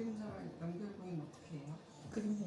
그림자를 있던 결국엔 어떻게 해요? 그림자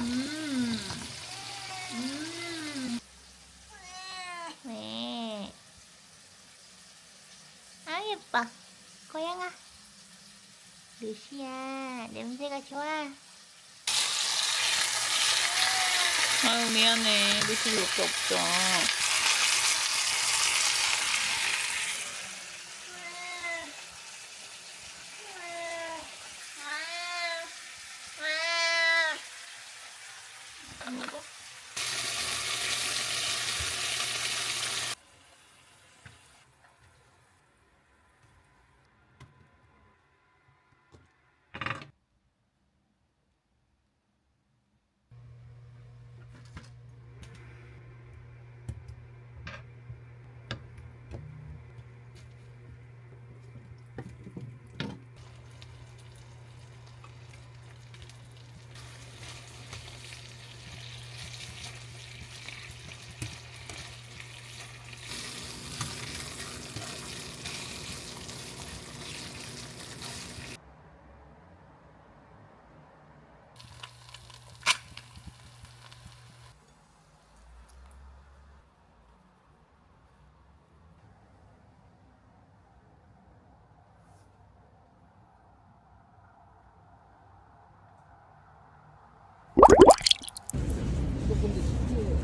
음. 음. 왜? 아 예뻐. 고양아. 루시야 냄새가 좋아. 아유 미안해. 루시 이렇게 없죠. 근데 진짜